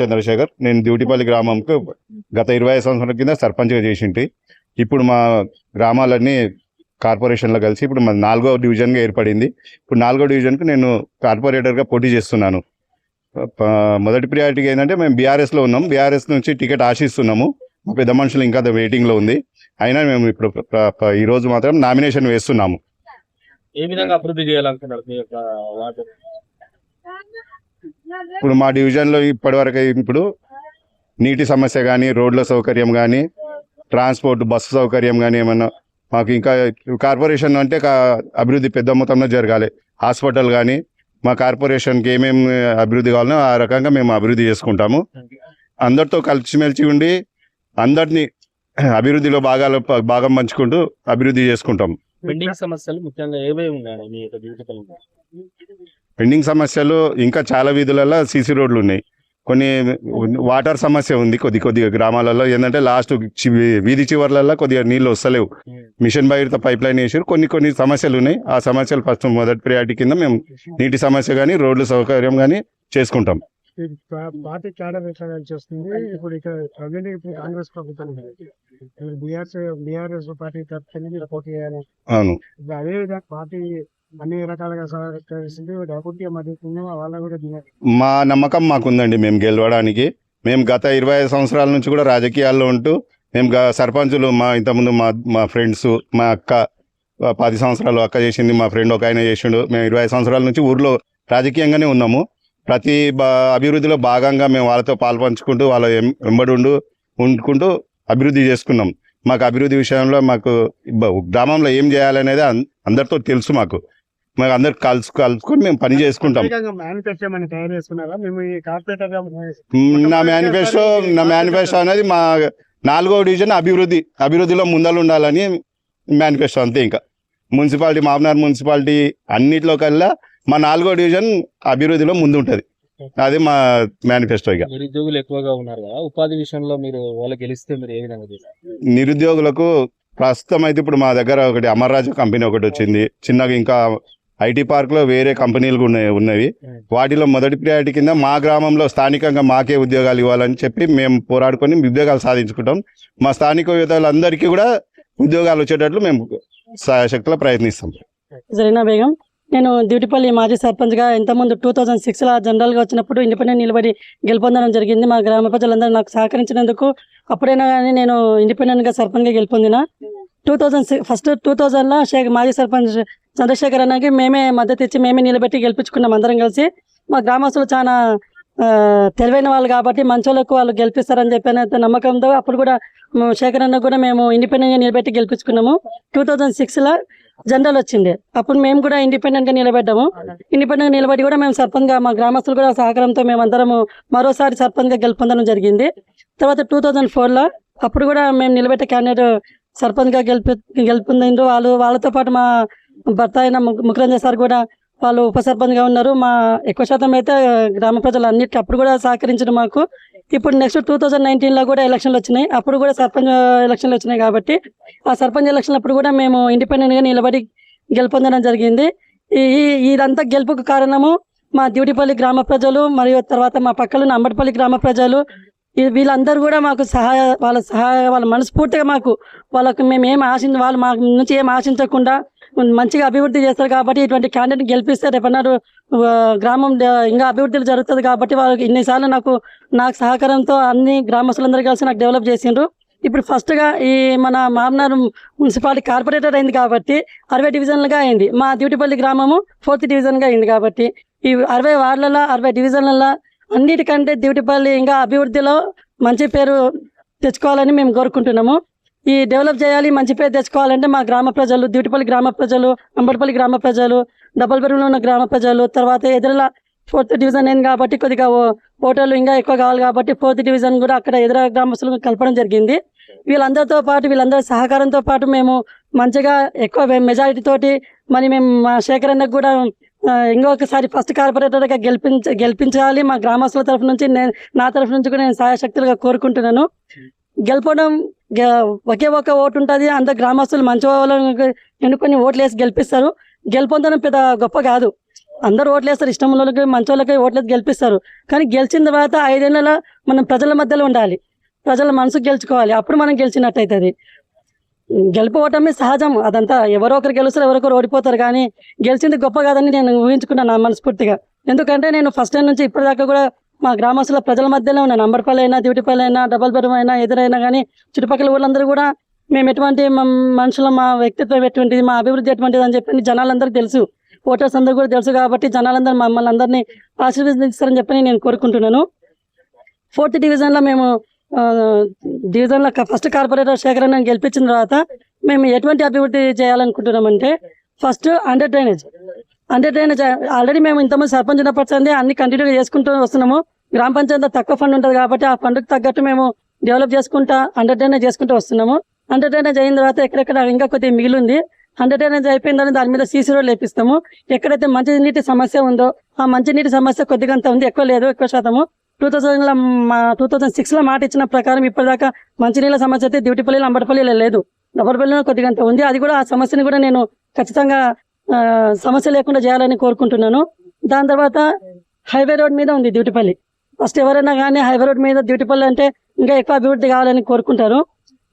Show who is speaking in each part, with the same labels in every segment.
Speaker 1: చంద్రశేఖర్ నేను డ్యూటీపల్లి గ్రామంకు గత ఇరవై సంవత్సరాల కింద సర్పంచ్గా చేసింటి. ఇప్పుడు మా గ్రామాలన్నీ కార్పొరేషన్లో కలిసి ఇప్పుడు మా నాలుగో డివిజన్గా ఏర్పడింది. ఇప్పుడు నాలుగో డివిజన్కు నేను కార్పొరేటర్గా పోటీ చేస్తున్నాను. మొదటి ప్రియారిటీ ఏంటంటే మేము బీఆర్ఎస్లో ఉన్నాం. బీఆర్ఎస్ నుంచి టికెట్ ఆశిస్తున్నాము. మా పెద్ద మనుషులు ఇంకా వెయిటింగ్లో ఉంది. అయినా మేము ఇప్పుడు ఈరోజు ఈ రోజు మాత్రం నామినేషన్ వేస్తున్నాము.
Speaker 2: ఏ విధంగా అభివృద్ధి చేయాలనుకున్నారు
Speaker 1: ఇప్పుడు మా డివిజన్లో ఇప్పటివరకు ఇప్పుడు నీటి సమస్య కానీ రోడ్ల సౌకర్యం కానీ ట్రాన్స్పోర్ట్ బస్సు సౌకర్యం కానీ ఏమన్నా మాకు ఇంకా కార్పొరేషన్ అంటే అభివృద్ధి పెద్ద మొత్తంలో జరగాలి. హాస్పిటల్ కానీ మా కార్పొరేషన్కి ఏమేమి అభివృద్ధి కావాలనో ఆ రకంగా మేము అభివృద్ధి చేసుకుంటాము. అందరితో కలిసిమెలిసి ఉండి అందరినీ అభివృద్ధిలో భాగాలు భాగం పంచుకుంటూ అభివృద్ధి చేసుకుంటాం
Speaker 2: సమస్యలు ముఖ్యంగా ఏమేమి ఉన్నాయి మీ యొక్క జీవితంలో
Speaker 1: పెండింగ్ సమస్యలు ఇంకా చాలా వీధులలో సీసీ రోడ్లు ఉన్నాయి. కొన్ని వాటర్ సమస్య ఉంది కొద్ది కొద్దిగా గ్రామాలలో. ఏంటంటే లాస్ట్ వీధి చివర్లలో కొద్దిగా నీళ్ళు వస్తలేవు. మిషన్ బయట పైప్ లైన్ వేసారు కొన్ని కొన్ని సమస్యలు ఉన్నాయి. ఆ సమస్యలు ఫస్ట్ మొదటి ప్రియారిటీ కింద మేము నీటి సమస్య కానీ రోడ్లు సౌకర్యం కానీ చేసుకుంటాం.
Speaker 3: పార్టీ విషయాలు చేస్తుంది. ఇప్పుడు ఇక్కడ ప్రజెంట్ ఇప్పుడు కాంగ్రెస్ ప్రభుత్వం బీఆర్ఎస్ బీఆర్ఎస్ పార్టీ పోటీ చేయాలి.
Speaker 1: అవును.
Speaker 3: ఇప్పుడు అదే విధంగా పార్టీ అన్ని రకాలుగా సహకరిస్తుంది వాళ్ళ కూడా
Speaker 1: మా నమ్మకం మాకుందండి మేము గెలవడానికి. మేము గత ఇరవై ఐదు సంవత్సరాల నుంచి కూడా రాజకీయాల్లో ఉంటూ మేము గ- సర్పంచులు మా ఇంతకుముందు మా మా ఫ్రెండ్స్ మా అక్క పది సంవత్సరాలు అక్క చేసింది మా ఫ్రెండ్ ఒక ఆయన చేసిండు. మేము ఇరవై సంవత్సరాల నుంచి ఊర్లో రాజకీయంగానే ఉన్నాము. ప్రతి అభివృద్ధిలో భాగంగా మేము వాళ్ళతో పాల్పంచుకుంటూ వాళ్ళ వెంబడుండు వెంబడి ఉండు ఉండుకుంటూ అభివృద్ధి చేసుకున్నాం. మాకు అభివృద్ధి విషయంలో మాకు గ్రామంలో ఏం చేయాలనేది అందరితో తెలుసు మాకు. మాకు అందరు కలుసు కలుసుకొని మేము పని చేసుకుంటాం. నా మేనిఫెస్టో నా మేనిఫెస్టో అనేది మా నాలుగో డివిజన్ అభివృద్ధి అభివృద్ధిలో ముందలు ఉండాలని మేనిఫెస్టో అంతే ఇంకా. మున్సిపాలిటీ మామనార్ మున్సిపాలిటీ అన్నిట్లో కల్లా మా నాలుగో డివిజన్ అభివృద్ధిలో ముందు ఉంటుంది అది మా మేనిఫెస్టో ఇక.
Speaker 2: నిరుద్యోగులు ఎక్కువగా ఉన్నారు కదా ఉపాధి విషయంలో మీరు వాళ్ళు గెలిస్తే మీరు ఏ విధంగా చేస్తారు?
Speaker 1: నిరుద్యోగులకు ప్రస్తుతం అయితే ఇప్పుడు మా దగ్గర ఒకటి అమర్రాజు కంపెనీ ఒకటి వచ్చింది. చిన్నగా ఇంకా ఐటీ పార్క్లో వేరే కంపెనీలు కూడా ఉన్నాయి ఉన్నవి వాటిలో మొదటి ప్రియారిటీ కింద మా గ్రామంలో స్థానికంగా మాకే ఉద్యోగాలు ఇవ్వాలని చెప్పి మేము పోరాడుకొని ఉద్యోగాలు సాధించుకుంటాం. మా స్థానిక యువతలందరికీ కూడా ఉద్యోగాలు వచ్చేటట్లు మేము శక్తిలో ప్రయత్నిస్తాం.
Speaker 4: జరీనా బేగం? నేను డ్యూటీపల్లి మాజీ సర్పంచ్గా ఇంతకుముందు టూ థౌజండ్ సిక్స్లో జనరల్గా వచ్చినప్పుడు ఇండిపెండెంట్ నిలబడి గెలుపొందడం జరిగింది. మా గ్రామ ప్రజలందరూ నాకు సహకరించినందుకు అప్పుడైనా కానీ నేను ఇండిపెండెంట్గా సర్పంచ్గా గెలుపొందిన. టూ థౌజండ్ ఫస్ట్ టూ థౌజండ్లో షేక్ మాజీ సర్పంచ్ చంద్రశేఖర్ అన్నకి మేమే మద్దతు ఇచ్చి మేమే నిలబెట్టి గెలిపించుకున్నాం అందరం కలిసి. మా గ్రామస్తులు చాలా తెలివైన వాళ్ళు కాబట్టి మంచోళ్ళకు వాళ్ళు గెలిపిస్తారని చెప్పిన నమ్మకంతో అప్పుడు కూడా శేఖర్ అన్న కూడా మేము ఇండిపెండెంట్గా నిలబెట్టి గెలిపించుకున్నాము. టూ థౌజండ్ సిక్స్లో జనరల్ వచ్చింది. అప్పుడు మేము కూడా ఇండిపెండెంట్గా ఇండిపెండెంట్గా ఇండిపెండెంట్ నిలబడి కూడా మేము సర్పంచ్గా మా గ్రామస్తులు కూడా సహకారంతో మేము అందరము మరోసారి సర్పంచ్గా గెలుపొందడం జరిగింది. తర్వాత టూ థౌజండ్ ఫోర్లో అప్పుడు కూడా మేము నిలబెట్టే క్యాండిడేట్ సర్పంచ్గా గెలిపి గెలుపొందిండ్రు. వాళ్ళు వాళ్ళతో పాటు మా భర్త అయిన ము- ముఖరంజన్ సార్ కూడా వాళ్ళు ఉప ఉన్నారు. మా ఎక్కువ శాతం అయితే గ్రామ ప్రజలు అన్నిటి అప్పుడు కూడా సహకరించిన మాకు. ఇప్పుడు నెక్స్ట్ టూ థౌజండ్ నైన్టీన్లో కూడా ఎలక్షన్లు వచ్చినాయి. అప్పుడు కూడా సర్పంచ్ ఎలక్షన్లు వచ్చినాయి కాబట్టి ఆ సర్పంచ్ ఎలక్షన్ అప్పుడు కూడా మేము ఇండిపెండెంట్గా నిలబడి గెలుపొందడం జరిగింది. ఈ ఇదంతా గెలుపుకు కారణము మా డ్యూటీపల్లి గ్రామ ప్రజలు మరియు తర్వాత మా పక్కన అంబటిపల్లి గ్రామ ప్రజలు. వీళ్ళందరూ కూడా మాకు సహాయ వాళ్ళ సహాయ వాళ్ళ మనస్ఫూర్తిగా మాకు వాళ్ళకు మేము ఏం ఆశించ వాళ్ళు మా నుంచి ఏం ఆశించకుండా మంచిగా అభివృద్ధి చేస్తారు కాబట్టి ఇటువంటి క్యాండిడేట్ గెలిపిస్తే రేపన్నాడు గ్రామం ఇంకా అభివృద్ధి జరుగుతుంది కాబట్టి వాళ్ళకి ఇన్నిసార్లు నాకు నాకు సహకారంతో అన్ని గ్రామస్తులందరూ కలిసి నాకు డెవలప్ చేసిండ్రు. ఇప్పుడు ఫస్ట్గా ఈ మన మామనార్ మున్సిపాలిటీ కార్పొరేటర్ అయింది కాబట్టి అరవై డివిజన్లుగా అయింది. మా డ్యూటీపల్లి గ్రామము ఫోర్త్ డివిజన్గా అయింది కాబట్టి ఈ అరవై వార్డులలో అరవై డివిజన్లలో అన్నిటికంటే డ్యూటీపల్లి ఇంకా అభివృద్ధిలో మంచి పేరు తెచ్చుకోవాలని మేము కోరుకుంటున్నాము. ఈ డెవలప్ చేయాలి మంచి పేరు తెచ్చుకోవాలంటే మా గ్రామ ప్రజలు దివిటిపల్లి గ్రామ ప్రజలు అంబటిపల్లి గ్రామ ప్రజలు డబల్ ఉన్న గ్రామ ప్రజలు తర్వాత ఎదురుల ఫోర్త్ డివిజన్ అయింది కాబట్టి కొద్దిగా ఓటర్లు ఇంకా ఎక్కువ కావాలి కాబట్టి ఫోర్త్ డివిజన్ కూడా అక్కడ ఎదుర గ్రామస్తులు కలపడం జరిగింది. వీళ్ళందరితో పాటు వీళ్ళందరి సహకారంతో పాటు మేము మంచిగా ఎక్కువ మెజారిటీ తోటి మరి మేము మా శేఖర్ కూడా ఇంకొకసారి ఫస్ట్ కార్పొరేటర్గా గెలిపించ గెలిపించాలి. మా గ్రామస్తుల తరఫు నుంచి నేను నా తరఫు నుంచి కూడా నేను సహాయశక్తులుగా కోరుకుంటున్నాను. గెలపడం ఒకే ఒక ఓటు ఉంటుంది. అంత గ్రామస్తులు మంచి వాళ్ళని ఎన్నుకొని ఓట్లు వేసి గెలిపిస్తారు. గెలుపొందడం పెద్ద గొప్ప కాదు. అందరూ ఓట్లు వేస్తారు ఇష్టం వాళ్ళకి మంచి వాళ్ళకి ఓట్లేదు గెలిపిస్తారు. కానీ గెలిచిన తర్వాత ఐదేళ్ళ మనం ప్రజల మధ్యలో ఉండాలి. ప్రజల మనసు గెలుచుకోవాలి. అప్పుడు మనం గెలిచినట్టయితుంది. గెలిపోవటమే సహజం. అదంతా ఎవరో ఒకరు గెలుస్తారు ఎవరొకరు ఓడిపోతారు. కానీ గెలిచింది గొప్ప కాదని నేను ఊహించుకున్నాను నా మనస్ఫూర్తిగా. ఎందుకంటే నేను ఫస్ట్ టైం నుంచి ఇప్పటిదాకా కూడా మా గ్రామస్తుల ప్రజల మధ్యలో ఉన్న నంబర్పల్లి అయినా దివిటిపల్లి అయినా డబల్ బెడ్రూమ్ అయినా ఎదురైనా కానీ చుట్టుపక్కల ఊళ్ళందరూ కూడా మేము ఎటువంటి మనుషులు మా వ్యక్తిత్వం ఎటువంటిది మా అభివృద్ధి ఎటువంటిది అని చెప్పి జనాలందరికీ తెలుసు. ఓటర్స్ అందరూ కూడా తెలుసు కాబట్టి జనాలందరూ మమ్మల్ని అందరినీ ఆశీర్వదిస్తారని చెప్పని నేను కోరుకుంటున్నాను. ఫోర్త్ డివిజన్లో మేము డివిజన్లో ఫస్ట్ కార్పొరేటర్ శేఖరణ గెలిపించిన తర్వాత మేము ఎటువంటి అభివృద్ధి చేయాలనుకుంటున్నామంటే first under drainage. Under drainage already మేము ఇంతమంది సర్పంచ్ ఉన్నప్పటి అన్ని కంటిన్యూగా చేసుకుంటూ వస్తున్నాము. గ్రామ పంచాయతీ తక్కువ ఫండ్ ఉంటుంది కాబట్టి ఆ ఫండ్కి తగ్గట్టు మేము డెవలప్ చేసుకుంటా అండర్టైనేజ్ చేసుకుంటూ వస్తున్నాము. అండర్టైనేజ్ అయిన తర్వాత ఎక్కడెక్కడ ఇంకా కొద్దిగా మిగిలి ఉంది అండర్ డ్రైనేజ్ అయిపోయిందని దాని మీద సీసీ రోడ్ లేపిస్తాము ఎక్కడైతే మంచినీటి సమస్య ఉందో ఆ మంచినీటి సమస్య కొద్దిగా అంత ఉంది ఎక్కువ లేదు ఎక్కువ శాతము. టూ థౌసండ్ మా టూ థౌసండ్ సిక్స్లో మాట ఇచ్చిన ప్రకారం ఇప్పటిదాకా మంచినీళ్ళ సమస్య అయితే డ్యూటీపల్లి అంబటపల్లిలో లేదు. డబ్బరపల్లిలో కొద్దిగా అంత ఉంది. అది కూడా ఆ సమస్యను కూడా నేను ఖచ్చితంగా సమస్య లేకుండా చేయాలని కోరుకుంటున్నాను. దాని తర్వాత హైవే రోడ్ మీద ఉంది డ్యూటీపల్లి. ఫస్ట్ ఎవరైనా కానీ హైవే రోడ్ మీద డ్యూటీపల్లి అంటే ఇంకా ఎక్కువ అభివృద్ధి కావాలని కోరుకుంటారు.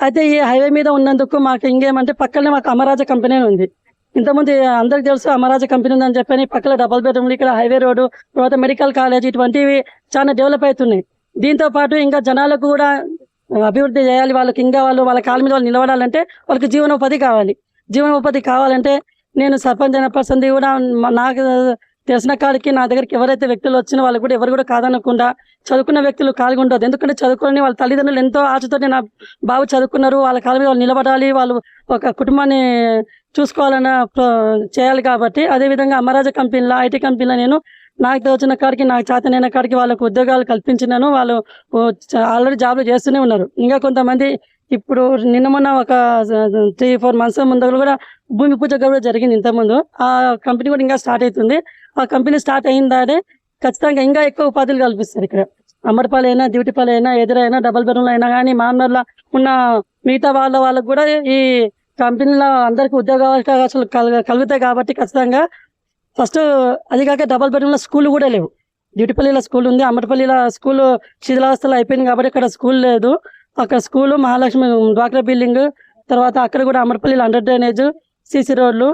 Speaker 4: అయితే ఈ హైవే మీద ఉన్నందుకు మాకు ఇంకేమంటే పక్కనే మాకు అమరాజ కంపెనీ ఉంది. ఇంతకుముందు అందరికి తెలుసు అమరాజ కంపెనీ ఉందని చెప్పని పక్కన డబల్ బెడ్రూమ్ ఇక్కడ హైవే రోడ్డు తర్వాత మెడికల్ కాలేజ్ ఇటువంటివి చాలా డెవలప్ అవుతున్నాయి. దీంతో పాటు ఇంకా జనాలకు కూడా అభివృద్ధి చేయాలి. వాళ్ళకి ఇంకా వాళ్ళు వాళ్ళ కాళ్ళ మీద వాళ్ళు నిలబడాలంటే వాళ్ళకి జీవనోపాధి కావాలి. జీవనోపాధి కావాలంటే నేను సర్పంచ్ అయిన కూడా నాకు తెలిసిన కాడికి నా దగ్గరికి ఎవరైతే వ్యక్తులు వచ్చినా వాళ్ళు కూడా ఎవరు కూడా కాదనకుండా చదువుకున్న వ్యక్తులు ఖాళీగా ఉండదు ఎందుకంటే చదువుకొని వాళ్ళ తల్లిదండ్రులు ఎంతో ఆశతోనే నా బాబు చదువుకున్నారు. వాళ్ళ కాళ్ళ మీద వాళ్ళు నిలబడాలి. వాళ్ళు ఒక కుటుంబాన్ని చూసుకోవాలన్న చేయాలి కాబట్టి అదేవిధంగా అమరాజ కంపెనీలో ఐటీ కంపెనీలో నేను నాకు తోచిన కాడికి నాకు చేతనైన కాడికి వాళ్ళకు ఉద్యోగాలు కల్పించినాను. వాళ్ళు ఆల్రెడీ జాబ్లు చేస్తూనే ఉన్నారు. ఇంకా కొంతమంది ఇప్పుడు నిన్న మొన్న ఒక త్రీ ఫోర్ మంత్స్ ముందు కూడా భూమి పూజ కూడా జరిగింది ఇంతకుముందు ఆ కంపెనీ కూడా ఇంకా స్టార్ట్ అవుతుంది. ఆ కంపెనీ స్టార్ట్ అయిందానే ఖచ్చితంగా ఇంకా ఎక్కువ ఉపాధులు కల్పిస్తారు ఇక్కడ. అమ్మడిపాలు అయినా డ్యూటీపాలు అయినా ఎదురైనా డబల్ బెడ్రూమ్లు అయినా కానీ మామూలు ఉన్న మిగతా వాళ్ళ వాళ్ళకు కూడా ఈ కంపెనీలో అందరికీ ఉద్యోగ అవకాశాలు కల్ కలుగుతాయి కాబట్టి ఖచ్చితంగా ఫస్ట్ అది కాక డబల్ బెడ్రూమ్లో స్కూల్ కూడా లేవు. డ్యూటీపల్లిలో స్కూల్ ఉంది అమర్పల్లిలో స్కూల్ శిథిలావస్థలో అయిపోయింది కాబట్టి ఇక్కడ స్కూల్ లేదు. అక్కడ స్కూల్ మహాలక్ష్మి డ్వాక్రా బిల్డింగ్ తర్వాత అక్కడ కూడా అమ్మటిపల్లిలో అండర్ డ్రైనేజ్ సీసీ రోడ్లు.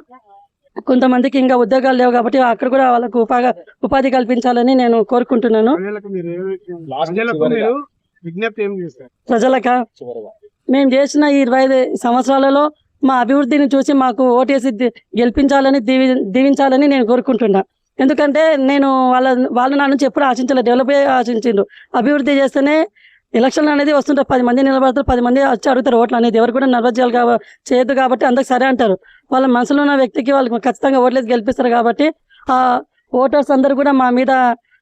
Speaker 4: కొంతమందికి ఇంకా ఉద్యోగాలు లేవు కాబట్టి అక్కడ కూడా వాళ్ళకు ఉపాధి ఉపాధి కల్పించాలని నేను కోరుకుంటున్నాను.
Speaker 3: ప్రజలకు మీరు ఏమి-
Speaker 2: లాస్ట్
Speaker 3: ప్రజలకు
Speaker 2: చివరిగా.
Speaker 3: మీరు విజ్ఞప్తి ఏం చేస్తారు
Speaker 4: ప్రజలక?
Speaker 2: చివరిగా.
Speaker 4: మేము చేసిన ఈ ఇరవై ఐదు సంవత్సరాలలో మా అభివృద్ధిని చూసి మాకు ఓటేసి గెలిపించాలని దీవి దీవించాలని నేను కోరుకుంటున్నా. ఎందుకంటే నేను వాళ్ళ వాళ్ళు నా నుంచి ఎప్పుడు ఆశించలేదు డెవలప్ ఆశించిండ్రు. అభివృద్ధి చేస్తేనే ఎలక్షన్లు అనేది వస్తుంటారు పది మంది నిలబడతారు పది మంది వచ్చి అడుగుతారు ఓట్లు అనేది. ఎవరు కూడా నర్వస్ చేయాలి కాబట్టి చేయొద్దు కాబట్టి అందరికి సరే అంటారు. వాళ్ళ మనసులో ఉన్న వ్యక్తికి వాళ్ళకి ఖచ్చితంగా ఓట్లేదు గెలిపిస్తారు కాబట్టి ఆ ఓటర్స్ అందరు కూడా మా మీద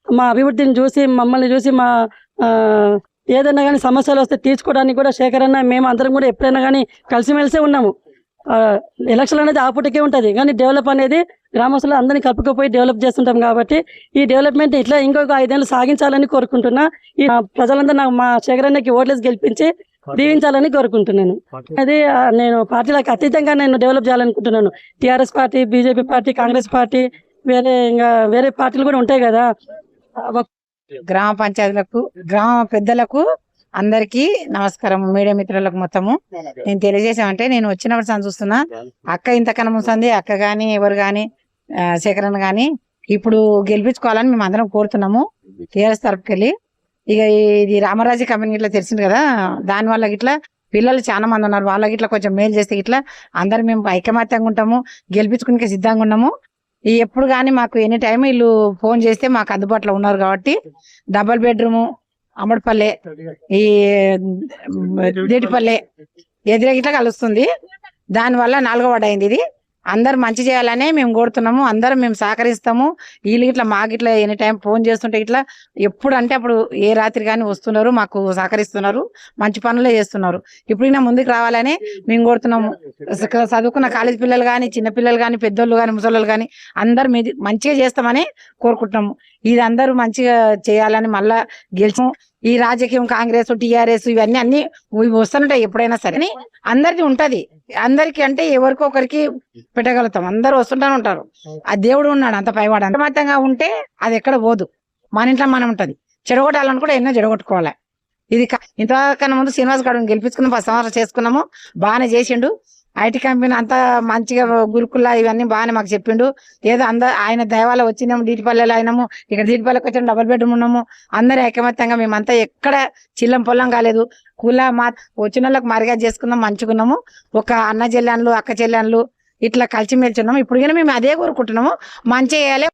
Speaker 4: మా అభివృద్ధిని చూసి మమ్మల్ని చూసి మా ఏదైనా కానీ సమస్యలు వస్తే తీర్చుకోవడానికి కూడా శేఖర్ అన్న మేము అందరం కూడా ఎప్పుడైనా కానీ కలిసిమెలిసే ఉన్నాము. ఎలక్షన్ అనేది ఆపుటికే ఉంటుంది. కానీ డెవలప్ అనేది గ్రామస్తులు అందరినీ కలుపుకపోయి డెవలప్ చేస్తుంటాం కాబట్టి ఈ డెవలప్మెంట్ ఇట్లా ఇంకొక ఐదేళ్ళు సాగించాలని కోరుకుంటున్నా. ఈ ప్రజలందరూ నాకు మా శేఖర్ అన్నకి ఓట్లేసి గెలిపించి దీవించాలని కోరుకుంటున్నాను. అది నేను పార్టీలకు అతీతంగా నేను డెవలప్ చేయాలనుకుంటున్నాను. TRS party BJP party Congress party వేరే ఇంకా వేరే పార్టీలు కూడా ఉంటాయి కదా.
Speaker 5: గ్రామ పంచాయతీలకు గ్రామ పెద్దలకు అందరికీ నమస్కారం. మీడియా మిత్రులకు మొత్తము. నేను తెలియజేసామంటే నేను వచ్చినప్పుడు సార్ చూస్తున్నా. అక్క ఇంతకన్నా ముసంది అక్క గాని ఎవరు గాని శేఖరన్ గాని ఇప్పుడు గెలిపించుకోవాలని మేము అందరం కోరుతున్నాము. టీఆర్ఎస్ తరపుకెళ్ళి ఇక ఇది రామరాజు కంపెనీ ఇట్లా తెలిసింది కదా దాని వల్ల ఇట్లా పిల్లలు చాలా మంది ఉన్నారు. వాళ్ళకి ఇట్లా కొంచెం మేలు చేస్తే ఇట్లా అందరు మేము ఐకమత్యంగా ఉంటాము గెలిపించుకునే సిద్ధంగా ఉన్నాము. ఈ ఎప్పుడు కానీ మాకు ఎనీ టైం వీళ్ళు ఫోన్ చేస్తే మాకు అందుబాటులో ఉన్నారు కాబట్టి డబల్ బెడ్రూమ్ అమ్మడిపల్లె ఈ దేటిపల్లె ఎదురగిట్లా కలుస్తుంది. దానివల్ల నాలుగో వార్డు అయింది ఇది. అందరు మంచి చేయాలనే మేము కోరుతున్నాము అందరం మేము సహకరిస్తాము. వీళ్ళు ఇట్లా మాకు ఇట్లా ఎనీ టైం ఫోన్ చేస్తుంటే ఇట్లా ఎప్పుడు అంటే అప్పుడు ఏ రాత్రి కానీ వస్తున్నారు మాకు సహకరిస్తున్నారు మంచి పనులే చేస్తున్నారు. ఇప్పుడు ముందుకు రావాలని మేము కోరుతున్నాము. చదువుకున్న కాలేజ్ పిల్లలు కానీ చిన్న పిల్లలు కానీ పెద్దోళ్ళు కానీ ముసలోళ్ళు కానీ అందరు మీది మంచిగా చేస్తామని కోరుకుంటున్నాము. ఇది అందరూ మంచిగా చేయాలని మళ్ళా గెలిచి ఈ రాజకీయం కాంగ్రెస్ టిఆర్ఎస్ ఇవన్నీ అన్ని వస్తుంటాయి ఎప్పుడైనా సరే. అని అందరిది ఉంటది. అందరికి అంటే ఎవరికో ఒకరికి పెట్టగలుగుతాం. అందరూ వస్తుంటానే ఉంటారు. ఆ దేవుడు ఉన్నాడు అంత పైవాడు. అంతమతంగా ఉంటే అది ఎక్కడ పోదు. మన ఇంట్లో మనం ఉంటది. చెడగొట్టాలని కూడా ఎన్నో చెడగొట్టుకోవాలి. ఇది ఇంతకన్నా ముందు శ్రీనివాస్ గారు గెలిపించుకున్నాం పది సంవత్సరాలు చేసుకున్నాము బాగానే చేసిండు. ఐటీ కంపెనీ అంతా మంచిగా గురుకుల్లా ఇవన్నీ బాగానే మాకు చెప్పిండు. ఏదో అంద ఆయన దయవాల వచ్చినాము డీటిపల్లెలో అయినాము ఇక్కడ డీటిపల్లెకి వచ్చాము డబుల్ బెడ్రూమ్ ఉన్నాము. అందరూ ఐకమత్యంగా మేమంతా ఎక్కడ చిల్లం పొల్లం కాలేదు. కుల మా వచ్చిన వాళ్ళకి మరిగా చేసుకున్నాం మంచుకున్నాము. ఒక అన్న చెల్లెన్లు అక్క చెల్లెన్లు ఇట్లా కలిసిమెలిసి ఉన్నాము. ఇప్పుడు కానీ మేము అదే కోరుకుంటున్నాము. మంచి చేయాలి.